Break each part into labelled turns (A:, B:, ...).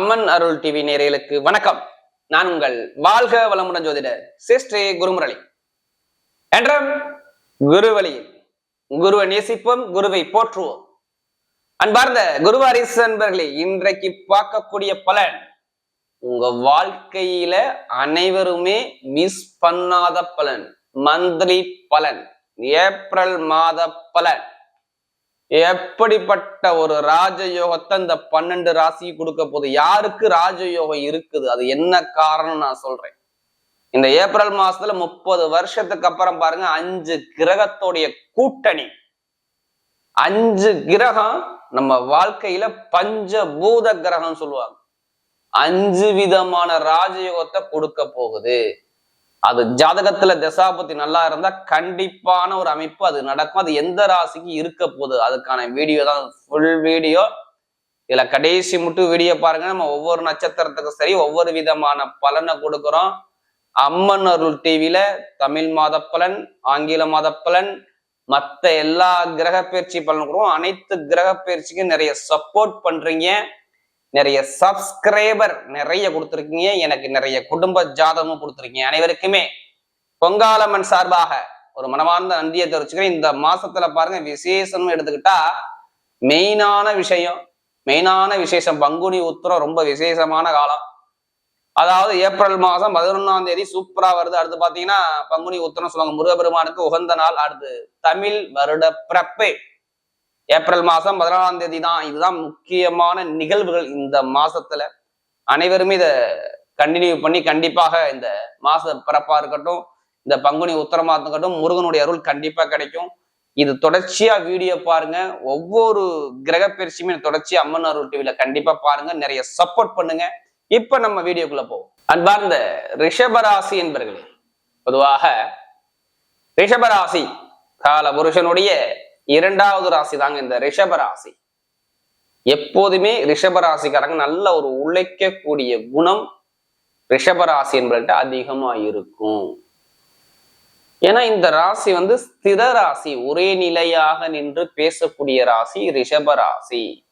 A: அம்மன் அருள் TV நேரலுக்கு வணக்கம். நான் உங்கள் வாழ்க வளமுடன் ஜோதிடர் சிஸ்டே குருமுரளி. என்றும் குருவழியில் குருவை நேசிப்போம் குருவை போற்றுவோம். அன்பார்ந்த குருவாரிசு அன்பர்களே இன்றைக்கு பார்க்கக்கூடிய பலன் உங்க வாழ்க்கையில அனைவருமே மிஸ் பண்ணாத பலன் மந்த்லி பலன் ஏப்ரல் மாத பலன். எப்படிப்பட்ட ஒரு ராஜயோகத்தை இந்த பன்னெண்டு ராசிக்கு கொடுக்க போகுது? யாருக்கு ராஜயோகம் இருக்குது? அது என்ன காரணம் நான் சொல்றேன். இந்த ஏப்ரல் மாசத்துல முப்பது வருஷத்துக்கு அப்புறம் பாருங்க அஞ்சு கிரகத்தோடைய கூட்டணி. அஞ்சு கிரகம் நம்ம வாழ்க்கையில பஞ்சபூத கிரகம் சொல்லுவாங்க. அஞ்சு விதமான ராஜயோகத்தை கொடுக்க போகுது. அது ஜாதகத்துல தசாபதி நல்லா இருந்தா கண்டிப்பான ஒரு அமைப்பு அது நடக்கும். அது எந்த ராசிக்கு இருக்க போகுது? அதுக்கான வீடியோ தான். Full video. இதுல கடைசி மட்டும் வீடியோ பாருங்க. நம்ம ஒவ்வொரு நட்சத்திரத்துக்கும் சரி ஒவ்வொரு விதமான பலனை கொடுக்குறோம். அம்மன் அருள் டிவில தமிழ் மாத பலன் ஆங்கில மாத பலன் மற்ற எல்லா கிரக பயிற்சி பலன் கொடுக்கும் அனைத்து கிரக பயிற்சிக்கும் நிறைய சப்போர்ட் பண்றீங்க. நிறைய சப்ஸ்கிரைபர் நிறைய கொடுத்துருக்கீங்க. எனக்கு நிறைய குடும்ப ஜாதகமும் கொடுத்துருக்கீங்க. அனைவருக்குமே பொங்காலம்மன் சார்பாக ஒரு மனமார்ந்த நன்றியை தெரிவிச்சுக்கிறேன். இந்த மாசத்துல பாருங்க விசேஷம்னு எடுத்துக்கிட்டா மெயினான விஷயம் மெயினான விசேஷம். பங்குனி உத்திரம் ரொம்ப விசேஷமான காலம். அதாவது ஏப்ரல் மாதம் பதினொன்னாம் தேதி சூப்பரா வருது. அடுத்து பாத்தீங்கன்னா பங்குனி உத்திரம் சொல்லுவாங்க. முருகபெருமானுக்கு உகந்த நாள். அடுத்து தமிழ் வருட பிறப்பு. ஏப்ரல் மாசம் பதினாலாம் தேதி தான் இதுதான் முக்கியமான நிகழ்வுகள் இந்த மாசத்துல. அனைவருமே இதை கண்டினியூ பண்ணி கண்டிப்பாக இந்த மாச பிறப்பா இருக்கட்டும் இந்த பங்குனி உத்தரமா இருக்கட்டும் முருகனுடைய அருள் கண்டிப்பா கிடைக்கும். இது தொடர்ச்சியா வீடியோ பாருங்க. ஒவ்வொரு கிரக பயிற்சியுமே தொடர்ச்சியா அம்மன் அருள் டிவில கண்டிப்பா பாருங்க. நிறைய சப்போர்ட் பண்ணுங்க. இப்ப நம்ம வீடியோக்குள்ள போவோம். அன்பார்ந்த ரிஷபராசி என்பர்களே பொதுவாக ரிஷபராசி கால புருஷனுடைய இரண்டாவது ராசி தாங்க இந்த ரிஷப ராசி. எப்போதுமே ரிஷப ராசிக்காரங்க நல்ல ஒரு உழைக்கக்கூடிய குணம் ரிஷப ராசி அதிகமா இருக்கும். ஏன்னா இந்த ராசி வந்து ஸ்திர ராசி ஒரே நிலையாக நின்று பேசக்கூடிய ராசி ரிஷப ராசி.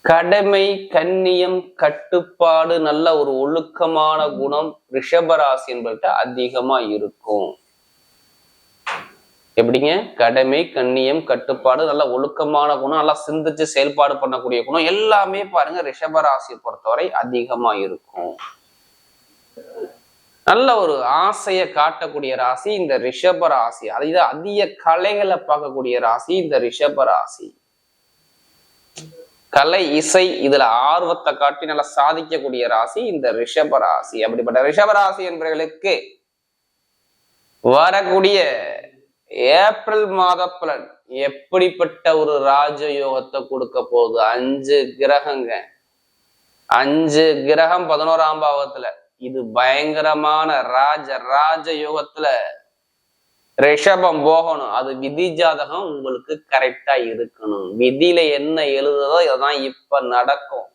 A: கடமை கண்ணியம் கட்டுப்பாடு நல்ல ஒரு ஒழுக்கமான குணம் ரிஷபராசி என்பது அதிகமா இருக்கும். எப்படிங்க? கடமை கண்ணியம் கட்டுப்பாடு நல்ல ஒழுக்கமான குணம் நல்லா சிந்திச்சு செயல்பாடு பண்ணக்கூடிய குணம் எல்லாமே பாருங்க ரிஷபராசியை பொறுத்தவரை அதிகமா இருக்கும். நல்ல ஒரு ஆசையை காட்டக்கூடிய ராசி இந்த ரிஷப ராசி. அதாவது அதிக கலைகளை பார்க்கக்கூடிய ராசி இந்த ரிஷப ராசி. கலை இசை இதுல ஆர்வத்தை காட்டி நல்லா சாதிக்கக்கூடிய ராசி இந்த ரிஷப ராசி. அப்படிப்பட்ட ரிஷப ராசி என்பவர்களுக்கு வரக்கூடிய ஏப்ரல் மாத பலன். எப்படிப்பட்ட ஒரு ராஜயோகத்தை கொடுக்க போகுது? அஞ்சு கிரகங்க. அஞ்சு கிரகம் பதினோராம் பாவத்துல. இது பயங்கரமான ராஜ ராஜ யோகத்துல ரிஷபம் போகணும். அது விதி ஜாதகம் உங்களுக்கு கரெக்டா இருக்கணும். விதியில என்ன எழுதுதோ இதுதான் இப்ப நடக்கும்.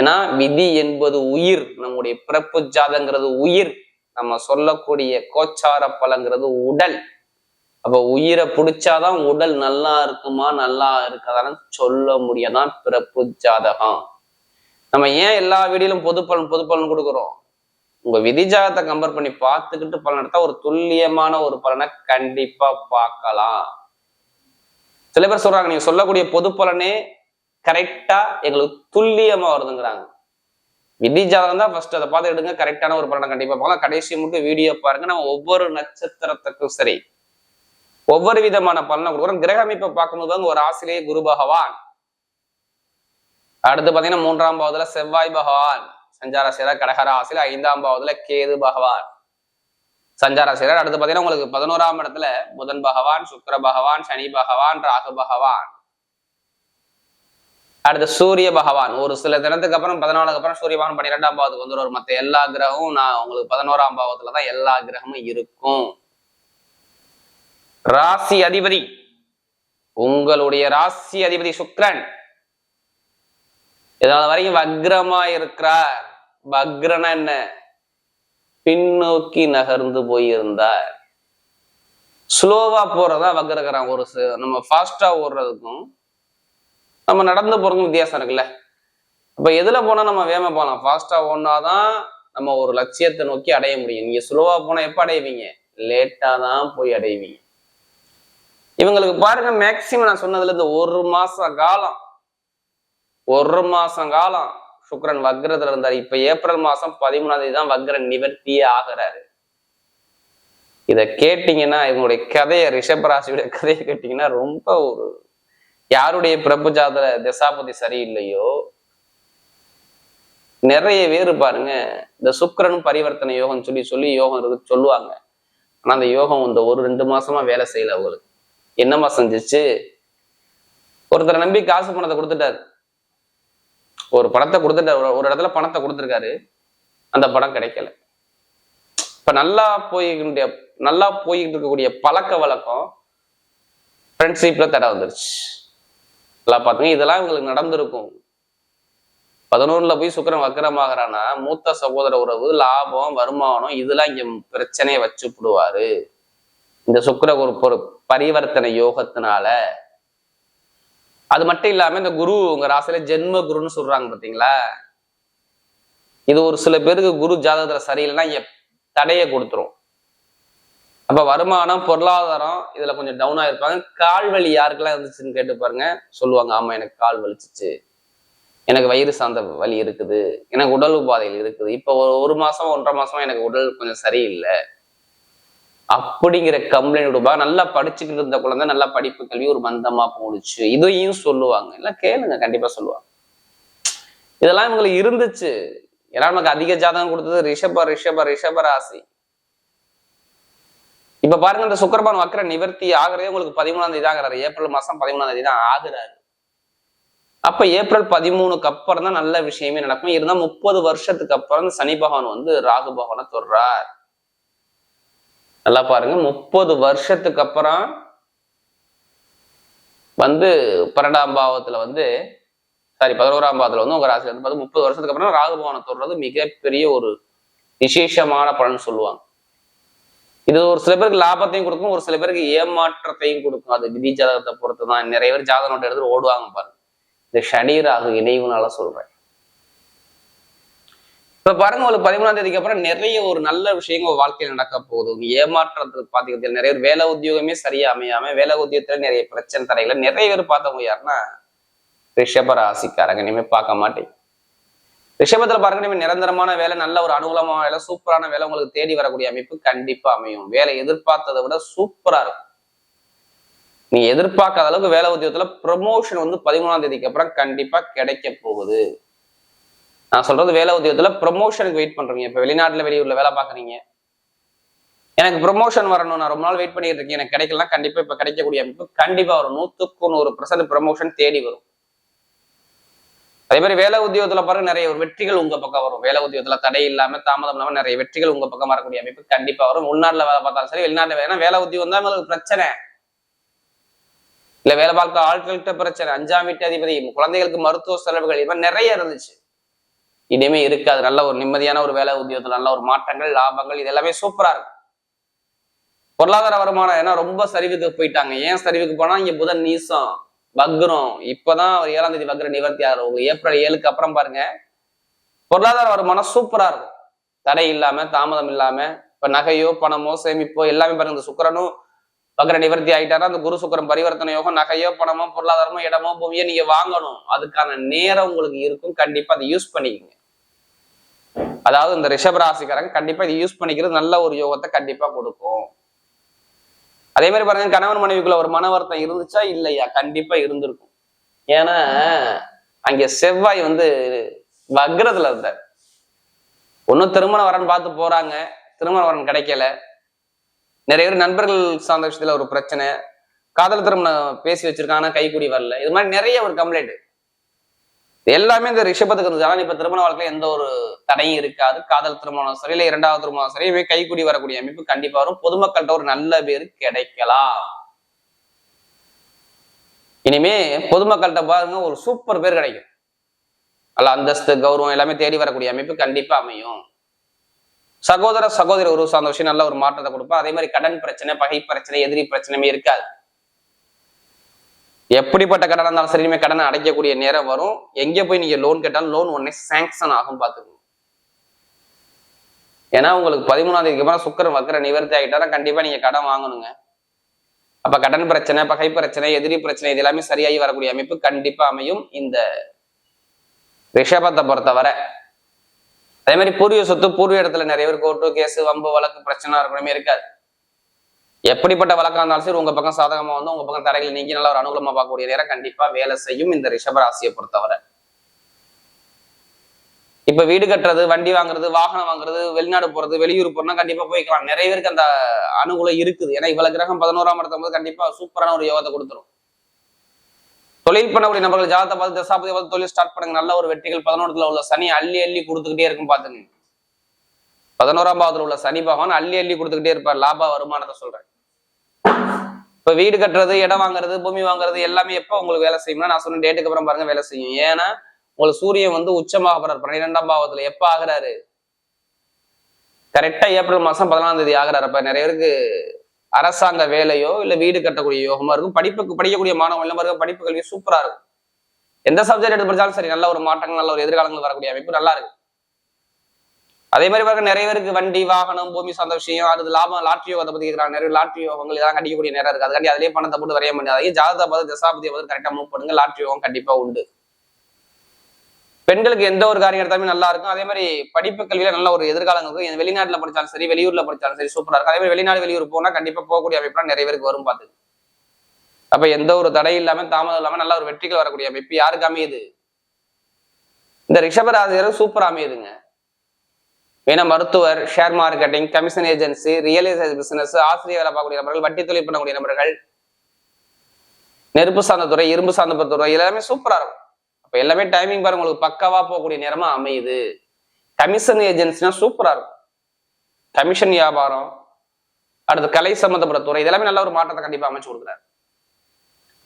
A: ஏன்னா விதி என்பது உயிர். நம்முடைய பிறப்பு ஜாதங்கிறது உயிர். நம்ம சொல்லக்கூடிய கோச்சார பலங்கிறது உடல். அப்போ உயிரை பிடிச்சாதான் உடல் நல்லா இருக்குமா நல்லா இருக்காதான்னு சொல்ல முடியாதான் பிறப்பு ஜாதகம். நம்ம ஏன் எல்லா வீடியிலும் பொது பலன் பொது பலன் கொடுக்குறோம்? உங்க விதி ஜாதகத்தை கம்பேர் பண்ணி பார்த்துக்கிட்டு பலன் எடுத்தா ஒரு துல்லியமான ஒரு பலனை கண்டிப்பா பார்க்கலாம். சில பேர் சொல்றாங்க நீங்க சொல்லக்கூடிய பொது பலனே கரெக்டா எங்களுக்கு துல்லியமா வருதுங்கிறாங்க. விதி ஜாதகம் தான் ஃபர்ஸ்ட் அதை பார்த்து எடுங்க கரெக்டான ஒரு பலனை கண்டிப்பா பார்க்கலாம். கடைசி மட்டும் வீடியோ பாருங்க நம்ம ஒவ்வொரு நட்சத்திரத்துக்கும் சரி. ஒவ்வொரு விதமான பலனை கொடுக்குறோம். கிரக அமைப்பை பார்க்கும்போது ஒரு ஆசிரியர் குரு பகவான். அடுத்து பாத்தீங்கன்னா மூன்றாம் பாவத்துல செவ்வாய் பகவான். சஞ்சார சேரர் கடகர ஆசிரியர். ஐந்தாம் பாவத்துல கேது பகவான். சஞ்சார சேரர் அடுத்து பாத்தீங்கன்னா உங்களுக்கு பதினோராம் இடத்துல புதன் பகவான் சுக்கர பகவான் சனி பகவான் ராகு பகவான். அடுத்து சூரிய பகவான். ஒரு சில தினத்துக்கு அப்புறம் பதினாலுக்கு அப்புறம் சூரிய பகவான் பன்னிரெண்டாம் பாவத்துக்கு வந்துடுவார் மற்ற எல்லா கிரகமும் நான் உங்களுக்கு பதினோராம் பாவத்துல தான் எல்லா கிரகமும் இருக்கும். ராசி அதிபதி. உங்களுடைய ராசி அதிபதி சுக்ரன். இதாவது வரைக்கும் வக்ரமா இருக்கிறார். வக்ரனா என்ன? பின்னோக்கி நகர்ந்து போயிருந்தார். ஸ்லோவா போறதா வக்ரகரம் ஒரு நம்ம ஃபாஸ்டா ஓடுறதுக்கும் நம்ம நடந்து போறதுக்கும் வித்தியாசம் இருக்குல்ல. அப்ப எதுல போனா நம்ம வேகமா போகலாம் ஃபாஸ்டா ஓடினாதான் நம்ம ஒரு லட்சியத்தை நோக்கி அடைய முடியும். நீங்க ஸ்லோவா போனா எப்ப அடைவீங்க? லேட்டா தான் போய் அடைவீங்க. இவங்களுக்கு பாருங்க மேக்சிமம் நான் சொன்னதுல இந்த ஒரு மாச காலம். ஒரு மாசம் காலம். சுக்கரன் வக்ரத்துல இருந்தாரு. இப்ப ஏப்ரல் மாசம் பதிமூணாம் தேதி தான் வக்ரன் நிவர்த்தியே ஆகிறாரு. இத கேட்டீங்கன்னா இவங்களுடைய கதையை ரிஷபராசியுடைய கதையை கேட்டீங்கன்னா ரொம்ப ஒரு யாருடைய பிரபு ஜாதக திசாபதி சரியில்லையோ? நிறைய பேர் பாருங்க இந்த சுக்கரன் பரிவர்த்தனை யோகம் சொல்லி சொல்லி யோகம் இருக்கு சொல்லுவாங்க. ஆனா அந்த யோகம் இந்த ஒரு ரெண்டு மாசமா வேலை செய்யல அவங்களுக்கு. என்னம்மா செஞ்சிச்சு? ஒருத்தரை நம்பி காசு பணத்தை கொடுத்துட்டாரு. ஒரு பணத்தை கொடுத்துட்டாரு. ஒரு- இடத்துல பணத்தை கொடுத்துருக்காரு. அந்த படம் கிடைக்கல. இப்ப நல்லா போய்கின்ற நல்லா போய்கிட்டு இருக்கக்கூடிய பழக்க வழக்கம் ஃப்ரெண்ட்ஷிப்ல தடை வந்துருச்சு. நல்லா பாத்துங்க இதெல்லாம் இவங்களுக்கு நடந்திருக்கும். பதினோருல போய் சுக்கரன் வக்கரமாகறானா மூத்த சகோதர உறவு லாபம் வருமானம் இதெல்லாம் இங்க பிரச்சனையை வச்சு விடுவாரு இந்த சுக்கிர ஒரு பொறுப்பு. பரிவர்த்தனை யோகத்தினால. அது மட்டும் இல்லாம இந்த குரு உங்க ராசியில ஜென்ம குருன்னு சொல்றாங்க பாத்தீங்களா? இது ஒரு சில பேருக்கு குரு ஜாதகத்துல சரியில்லைன்னா தடையை கொடுத்துரும். அப்ப வருமானம் பொருளாதாரம் இதுல கொஞ்சம் டவுன் ஆயிருப்பாங்க கால் வலி யாருக்கெல்லாம் இருந்துச்சுன்னு கேட்டு பாருங்க. சொல்லுவாங்க ஆமா எனக்கு கால் வலிச்சுச்சு. எனக்கு வயிறு சார்ந்த வலி இருக்குது. எனக்கு உடல் உபாதைகள் இருக்குது. இப்போ ஒரு ஒரு மாசம் ஒன்றரை மாசமா எனக்கு உடல் கொஞ்சம் சரியில்லை. அப்படிங்கிற கம்ப்ளைண்ட் விடுபா நல்லா படிச்சுக்கிட்டு இருந்த குழந்தை நல்லா படிப்பு கல்வி ஒரு மந்தமா போணுச்சு இதையும் சொல்லுவாங்க. இல்ல கேளுங்க. கண்டிப்பா சொல்லுவாங்க. இதெல்லாம் இவங்களுக்கு இருந்துச்சு. ஏன்னா நமக்கு அதிக ஜாதகம் கொடுத்தது ரிஷப ரிஷப ரிஷப ராசி. இப்ப பாருங்க இந்த சுக்கரபான் வக்கர நிவர்த்தி ஆகிறதே உங்களுக்கு பதிமூணாம் தேதி ஆகிறாரு. ஏப்ரல் மாசம் பதிமூணாம் தேதி தான் ஆகுறாரு. அப்ப ஏப்ரல் பதிமூணுக்கு அப்புறம் தான் நல்ல விஷயமே நடக்கும். இருந்தா முப்பது வருஷத்துக்கு அப்புறம் சனி பகவான் வந்து ராகு பகவானை தொடுறார். நல்லா பாருங்க. முப்பது வருஷத்துக்கு அப்புறம் வந்து பன்னெண்டாம் பாவத்துல வந்து சாரி பதினோராம் பாவத்துல வந்து உங்க ராசியில வந்து பார்த்து முப்பது வருஷத்துக்கு அப்புறம் ராகு பகவானை தொடுறது மிகப்பெரிய ஒரு விசேஷமான பலன் சொல்லுவாங்க. இது ஒரு சில பேருக்கு லாபத்தையும் கொடுக்கும் ஒரு சில பேருக்கு ஏமாற்றத்தையும் கொடுக்கும். அது விதி ஜாதகத்தை பொறுத்து தான் நிறைய பேர் ஜாதக நோட்டை எடுத்து ஓடுவாங்க பாருங்க. இந்த சனி ராகு இணைவுனால சொல்றேன். இப்ப பாருங்க உங்களுக்கு பதிமூணாம் தேதிக்கு அப்புறம் நிறைய ஒரு நல்ல விஷயங்கள் உங்க வாழ்க்கையில் நடக்க போகுது. உங்க ஏமாற்றத்துக்கு பாத்தீங்கன்னா நிறைய பேர் வேலை உத்தியோகமே சரியா அமையாம வேலை உத்தியோகத்துல நிறைய பிரச்சனை தடைகளை நிறைய பேர் பார்த்தவங்க யாருன்னா ரிஷப ராசிக்காரங்க. இனிமே பார்க்க மாட்டேன். ரிஷபத்துல பாருங்க இனிமே நிரந்தரமான வேலை நல்ல ஒரு அனுகூலமான வேலை சூப்பரான வேலை உங்களுக்கு தேடி வரக்கூடிய அமைப்பு கண்டிப்பா அமையும். வேலை எதிர்பார்த்ததை விட சூப்பரா இருக்கும். நீ எதிர்பார்க்காத அளவுக்கு வேலை உத்தியோகத்துல ப்ரமோஷன் வந்து பதிமூணாம் தேதிக்கு அப்புறம் கண்டிப்பா கிடைக்க போகுது. நான் சொல்றது வேலை உத்தியோகத்துல ப்ரமோஷனுக்கு வெயிட் பண்றீங்க. இப்ப வெளிநாட்டுல வெளியூர்ல வேலை பாக்குறீங்க எனக்கு ப்ரமோஷன் வரணும் நான் ரொம்ப நாள் வெயிட் பண்ணிட்டு இருக்கேன் எனக்கு கிடைக்கலாம் கண்டிப்பா இப்ப கிடைக்கக்கூடிய அமைப்பு கண்டிப்பா வரும். நூத்துக்கு நூறு பர்சன்ட் ப்ரமோஷன் தேடி வரும். அதே மாதிரி வேலை உத்தியோகத்துல பாருங்க நிறைய ஒரு வெற்றிகள் உங்க பக்கம் வரும். வேலை உத்தியோகத்துல தடை இல்லாம தாமதம் இல்லாம நிறைய வெற்றிகள் உங்க பக்கம் வரக்கூடிய அமைப்பு கண்டிப்பா வரும். உள்நாட்டுல வேலை பார்த்தாலும் சரி வெளிநாட்டுல ஏன்னா வேலை உத்தியோகம் தான் உங்களுக்கு பிரச்சனை. இல்ல வேலை பார்க்க ஆட்கள்கிட்ட பிரச்சனை. அஞ்சாம் வீட்டு அதிபதி குழந்தைகளுக்கு மருத்துவ செலவுகள் இது மாதிரி நிறைய இருந்துச்சு. இனிமே இருக்காது நல்ல ஒரு நிம்மதியான ஒரு வேலை உத்தியோகத்தில் நல்ல ஒரு மாற்றங்கள் லாபங்கள் இது எல்லாமே சூப்பரா இருக்கும் பொருளாதார வருமானம் ஏன்னா ரொம்ப சரிவுக்கு போயிட்டாங்க. ஏன் சரிவுக்கு போனா இங்க புதன் நீசம் வக்ரம். இப்பதான் ஒரு ஏழாம் தேதி வக்ர நிவர்த்தி ஆகும் ஏப்ரல் ஏழுக்கு அப்புறம் பாருங்க. பொருளாதார வருமானம் சூப்பரா இருக்கும். தடை இல்லாம தாமதம் இல்லாம இப்ப நகையோ பணமோ சேமிப்போ எல்லாமே பாருங்க. இந்த சுக்கிரனும் வக்ர நிவர்த்தி ஆயிட்டாரா? அந்த குரு சுக்கரம் பரிவர்த்தனை யோகம் நகையோ பணமோ பொருளாதாரமோ இடமோ பூமியோ நீங்க வாங்கணும். அதுக்கான நேரம் உங்களுக்கு இருக்கும். கண்டிப்பா அதை யூஸ் பண்ணிக்கோங்க. அதாவது இந்த ரிஷபராசிக்காரங்க கண்டிப்பா இதை யூஸ் பண்ணிக்கிறது நல்ல ஒரு யோகத்தை கண்டிப்பா கொடுக்கும். அதே மாதிரி பாருங்க கணவன் மனைவிக்குள்ள ஒரு மன வருத்தம் இருந்துச்சா? இல்லையா? கண்டிப்பா இருந்திருக்கும். ஏன்னா அங்க செவ்வாய் வந்து வக்ரத்துல இருந்தார். ஒன்னும் திருமண வரன் பார்த்து போறாங்க. திருமண வரன் கிடைக்கல. நிறைய பேர் நண்பர்கள் சார்ந்த விஷயத்துல ஒரு பிரச்சனை. காதல் திருமணம் பேசி வச்சிருக்காங்க ஆனா கைக்கூடி வரல. இது மாதிரி நிறைய ஒரு கம்ப்ளைண்ட் எல்லாமே இந்த ரிஷபத்துக்கு இருந்துச்சு இப்ப திருமண வாழ்க்கையில எந்த ஒரு தடையும் இருக்காது. காதல் திருமணம் சரி இல்ல இரண்டாவது திருமணம் சரி இவை கைக்கூடி வரக்கூடிய அமைப்பு கண்டிப்பா வரும். பொதுமக்கள்கிட்ட ஒரு நல்ல பேர் கிடைக்கலாம். இனிமே பொதுமக்கள்கிட்ட பாருங்க ஒரு சூப்பர் பேர் கிடைக்கும். அல்ல அந்தஸ்து கௌரவம் எல்லாமே தேடி வரக்கூடிய அமைப்பு கண்டிப்பா அமையும். சகோதர சகோதரி ஒரு சார்ந்த விஷயம் நல்ல ஒரு மாற்றத்தை கொடுப்பா. அதே மாதிரி கடன் பிரச்சனை பகை பிரச்சனை எதிரி பிரச்சனையுமே இருக்காது. எப்படிப்பட்ட கடனாக இருந்தாலும் சரி இனிமே கடனை அடைக்கக்கூடிய நேரம் வரும். எங்கே போய் நீங்கள் லோன் கேட்டாலும் லோன் உடனே சேங்ஷன் ஆகும் பார்த்துக்கணும் ஏன்னா உங்களுக்கு பதிமூணாம் தேதிக்கு அப்புறம் சுக்கரன் வக்கர நிவர்த்தி ஆகிட்டாலும் கண்டிப்பாக நீங்கள் கடன் வாங்கணுங்க. அப்போ கடன் பிரச்சனை பகை பிரச்சனை எதிரி பிரச்சனை இது எல்லாமே சரியாகி வரக்கூடிய அமைப்பு கண்டிப்பாக அமையும். இந்த ரிஷபத்தை பொறுத்தவரை. அதே மாதிரி பூர்வீக சொத்து பூர்வீக இடத்துல நிறைய பேர் கோர்ட்டு கேஸ் வம்பு வழக்கு பிரச்சனை இருக்கணுமே இருக்காது. எப்படிப்பட்ட வழக்கா இருந்தாலும் சரி உங்க பக்கம் சாதகமா வந்து உங்க பக்கம் தடைகள் நீங்கி நல்ல ஒரு அனுகூலமா பார்க்கக்கூடிய நேரம் கண்டிப்பா வேலை செய்யும் இந்த ரிஷபராசியை பொறுத்தவரை. இப்ப வீடு கட்டுறது வண்டி வாங்குறது வாகனம் வாங்குறது வெளிநாடு போறது வெளியூர் போறோம்னா கண்டிப்பா போய்க்கலாம். நிறைய பேருக்கு அந்த அனுகூலம் இருக்குது. ஏன்னா இவ்வளவு கிரகம் பதினோராம் இடத்தும் போது கண்டிப்பா சூப்பரான ஒரு யோகத்தை கொடுத்துரும். தொழில் பண்ணக்கூடிய நபர்கள் ஜாதத்தை பார்த்து தசாபதி பார்த்து தொழில் ஸ்டார்ட் பண்ணுங்க. நல்ல ஒரு வெற்றிகள் பதினோரத்துல உள்ள சனி அள்ளி அள்ளி கொடுத்துக்கிட்டே இருக்கும் பாத்துங்க பதினோராம் பாவத்துல உள்ள சனி பகவான் அள்ளி அள்ளி கொடுத்துக்கிட்டே இருப்பார். லாப வருமானத்தை சொல்றேன் இப்ப வீடு கட்டுறது இடம் வாங்குறது பூமி வாங்குறது எல்லாமே எப்ப உங்களுக்கு வேலை செய்யும்னா நான் சொன்ன டேட்டுக்கு அப்புறம் பாருங்க வேலை செய்யும். ஏன்னா உங்களுக்கு சூரியன் வந்து உச்சமாக போறாரு. பன்னிரெண்டாம் பாவத்துல எப்ப ஆகுறாரு? கரெக்டா ஏப்ரல் மாசம் பதினாலாம் தேதி ஆகுறாரு. அப்ப நிறைய பேருக்கு அரசாங்க வேலையோ இல்ல வீடு கட்டக்கூடிய யோகமா இருக்கும். படிப்புக்கு படிக்கக்கூடிய மாணவர்கள் எல்லாம் பாருங்க படிப்பு கல்வி சூப்பரா இருக்கும். எந்த சப்ஜெக்ட் எடுத்து படிச்சாலும் சரி நல்ல ஒரு மாற்றங்கள் நல்ல ஒரு எதிர்காலங்கள் வரக்கூடிய அமைப்பு நல்லா இருக்கு. அதே மாதிரி பாருங்க நிறைய பேருக்கு வண்டி வாகனம் பூமி சொந்த விஷயம் அது லாபம் லாட்ரி யோகத்தை பத்தி கேட்கறாங்க நிறைய லாட்ரி யோகங்கள் இதெல்லாம் கண்டிக்கக்கூடிய நேரம் இருக்கு. அதுக்காண்டி அதிலே பணத்தை போட்டு வரைய முடியாது. ஜாதகத்தை பார்த்து தசாபதியை பார்த்து கரெக்டா மூவ் பண்ணுங்க. லாட்ரி யோகம் கண்டிப்பா உண்டு. பெண்களுக்கு எந்த ஒரு காரியம் எடுத்தாலுமே நல்லா இருக்கும். அதே மாதிரி படிப்பு கல்வியில நல்ல ஒரு எதிர்காலம் இருக்கும். வெளிநாட்டுல படிச்சாலும் சரி வெளியூர்ல படிச்சாலும் சரி சூப்பரா இருக்கும். அதே மாதிரி வெளிநாடு வெளியூர் போனா கண்டிப்பா போகக்கூடிய அமைப்புலாம் நிறைய பேருக்கு வரும் பார்த்து. அப்ப எந்த ஒரு தடை இல்லாம தாமதம் இல்லாம நல்ல ஒரு வெற்றிகள் வரக்கூடிய அமைப்பு யாருக்கு அமையுது? இந்த ரிஷபராசியர் சூப்பரா அமையுதுங்க. ஏன்னா மருத்துவர் share marketing commission agency real estate business ஆசிரியர் வேலை பார்க்கக்கூடிய நபர்கள் வட்டி தொழில் பண்ணக்கூடிய நபர்கள் நெருப்பு சார்ந்த துறை இரும்பு சார்ந்த துறை எல்லாமே சூப்பரா இருக்கும். அப்ப எல்லாமே டைமிங் பாருங்க உங்களுக்கு பக்கவா போகக்கூடிய நேரமா அமையுது. கமிஷன் ஏஜென்சினா சூப்பரா இருக்கும். கமிஷன் வியாபாரம் அடுத்து கலை சம்பந்தப்பட்ட துறை இதெல்லாமே நல்ல ஒரு மாற்றத்தை கண்டிப்பா அமைச்சு கொடுக்குறாரு.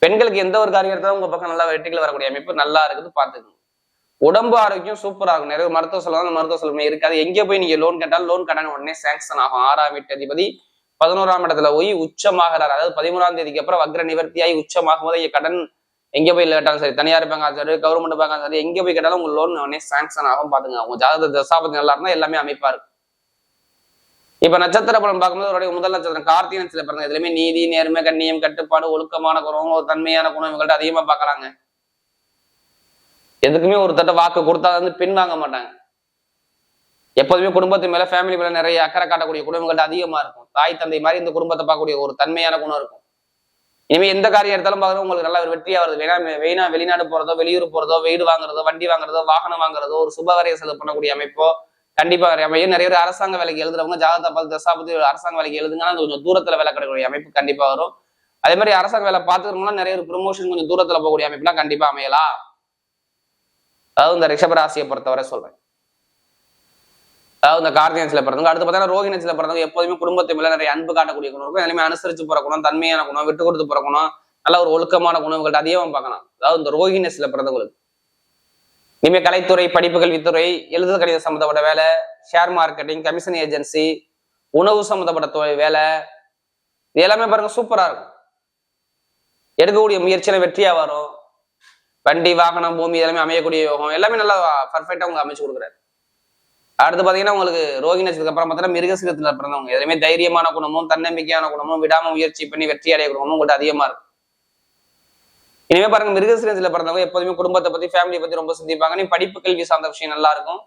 A: பெண்களுக்கு எந்த ஒரு காரியம் எடுத்தாலும் உங்க பக்கம் நல்லா வெற்றிகள் வரக்கூடிய அமைப்பு நல்லா இருக்குது பாத்துக்கணும் உடம்பு ஆரோக்கியம் சூப்பராக இருக்கும் நிறைய மருத்துவ செலவு மருத்துவ செலவு இருக்காது எங்க போய் நீங்க லோன் கேட்டாலும் லோன் கடன் உடனே சாங்ஷன் ஆகும். ஆறாம் வீட்டு அதிபதி பதினோராம் இடத்துல போய் உச்சமாகிறார். அதாவது பதிமூணாம் தேதிக்கு அப்புறம் வக்ர நிவர்த்தியாகி உச்சமாகும் போது கடன் எங்க போய் கேட்டாலும் சரி தனியார் பேங்க் சரி கவர்மெண்ட் பேங்க் சரி எங்க போய் கேட்டாலும் உங்க லோன் உடனே சாங்ஷன் ஆகும் பாத்துங்க உங்க ஜாதக தசாபதி நல்லா இருந்தா எல்லாமே அமைப்பா இருக்கும் இப்ப நட்சத்திர படம் பார்க்கும்போது அவருடைய முதல் நட்சத்திரம் கார்த்திகை நட்சத்திரம் பிறந்த இதுலயுமே நீதி நேர்மை கண்ணியம் கட்டுப்பாடு ஒழுக்கமான குணம் ஒரு தன்மையான குணம் இவங்கள்ட்ட அதிகமா பாக்குறாங்க எதுக்குமே ஒரு தட்ட வாக்கு கொடுத்தா வந்து பின் வாங்க மாட்டாங்க. எப்போதுமே குடும்பத்து மேல ஃபேமிலி மேல நிறைய அக்கறை காட்டக்கூடிய குடும்பங்கள்ட்ட அதிகமா இருக்கும். தாய் தந்தை மாதிரி இந்த குடும்பத்தை பார்க்கக்கூடிய ஒரு தன்மையான குணம் இருக்கும். இனிமே எந்த காரியம் எடுத்தாலும் பார்க்கறது உங்களுக்கு நல்ல ஒரு வெற்றியா வருது. வேணா வேணா வெளிநாடு போறதோ வெளியூர் போறதோ வீடு வாங்குறதோ வண்டி வாங்குறதோ வாகனம் வாங்குறதோ ஒரு சுபகாரிய செலவு பண்ணக்கூடிய அமைப்போ கண்டிப்பா அமையும் நிறைய பேர் அரசாங்க வேலைக்கு எழுதுறவங்க ஜாதகத்தை பார்த்து தசாபத்தி அரசாங்க வேலைக்கு எழுதுங்கன்னா கொஞ்சம் தூரத்துல வேலை கிடைக்கக்கூடிய அமைப்பு கண்டிப்பா வரும். அதே மாதிரி அரசாங்க வேலை பார்த்துக்கணும்னா நிறைய ஒரு ப்ரொமோஷன் கொஞ்சம் தூரத்துல போகக்கூடிய அமைப்புலாம் கண்டிப்பா அமையலாம். அதாவது இந்த ரிஷபராசியை பொறுத்தவரை சொல்றேன். அதாவது இந்த கார்த்திகன்ஸ்ல பிறந்தவங்க அடுத்து பார்த்தீங்கன்னா ரோஹிணத்துல பிறந்தவங்க எப்போதுமே குடும்பத்தை மேல நிறைய அன்பு காட்டக்கூடிய குணம் இருக்கும். எல்லாமே அனுசரிச்சு பிறக்கணும் தன்மையான குணம் விட்டு கொடுத்து பிறக்கணும் நல்ல ஒரு ஒழுக்கமான குணங்கள்ட்ட அதிகமாக பார்க்கலாம். அதாவது இந்த ரோஹினஸ்ல பிறந்தவங்களுக்கு. இனிமே கலைத்துறை படிப்பு கல்வித்துறை எழுது கணித சம்மந்தப்பட்ட வேலை ஷேர் மார்க்கெட்டிங் கமிஷன் ஏஜென்சி உணவு சம்மந்தப்பட்ட தொழில் வேலை இது எல்லாமே பாருங்க சூப்பரா இருக்கும். எடுக்கக்கூடிய முயற்சியில வெற்றியா வரும். வண்டி வாகனம் பூமி எல்லாமே அமையக்கூடிய யோகம் எல்லாமே நல்லா பர்ஃபெக்டாக அவங்க அமைச்சு கொடுக்குறாரு. அடுத்து பார்த்தீங்கன்னா உங்களுக்கு ரோகி நட்சத்திரத்துக்கு அப்புறம் பார்த்தீங்கன்னா மிருகசீரத்துல பிறந்தவங்க. எதுவுமே தைரியமான குணமும் தன்னம்பிக்கையான குணமும் விடாம முயற்சி பண்ணி வெற்றி அடைய குணமும் உங்கள்கிட்ட அதிகமா இருக்கும். இனிமே பாருங்க மிருகசீரத்தில் பிறந்தவங்க எப்போதுமே குடும்பத்தை பத்தி ஃபேமிலியை பத்தி ரொம்ப சிந்திப்பாங்க. நீ படிப்பு கல்வி சார்ந்த விஷயம் நல்லா இருக்கும்.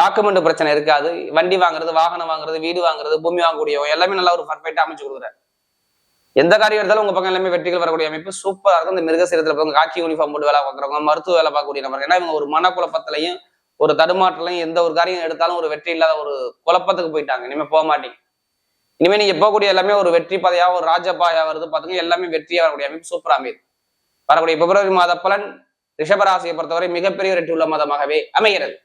A: டாக்குமெண்ட் பிரச்சனை இருக்காது. வண்டி வாங்குறது வாகனம் வாங்குறது வீடு வாங்குறது பூமி வாங்கக்கூடியவங்க எல்லாமே நல்லா ஒரு பர்ஃபெக்டா அமைச்சு கொடுக்குறாரு. எந்த காரியம் எடுத்தாலும் உங்க பக்கம் எல்லாமே வெற்றிகள் வரக்கூடிய அமைப்பு. சூப்பரா இருக்கும். இந்த மிருகசீரத்தில் பிறந்த காட்சி யூனிஃபார்ம் போட்டு வேலை பார்க்குறவங்க மருத்துவ வேலை பார்க்கக்கூடிய நபர் ஏன்னா இவங்க ஒரு மனக்குழப்பத்திலையும் ஒரு தடுமாற்றலையும் எந்த ஒரு காரியம் எடுத்தாலும் ஒரு வெற்றி இல்லாத ஒரு குழப்பத்துக்கு போயிட்டாங்க. இனிமே போக மாட்டீங்க இனிமே நீங்க போகக்கூடிய எல்லாமே ஒரு வெற்றி பாதையா ஒரு ராஜபாயா வருது. பாத்துங்க எல்லாமே வெற்றியா வரக்கூடிய அமைப்பு. சூப்பரா அமையுது. வரக்கூடிய பிப்ரவரி மாத பலன் ரிஷபராசியை பொறுத்தவரை மிகப்பெரிய வெற்றி உள்ள மாதமாகவே அமைகிறது.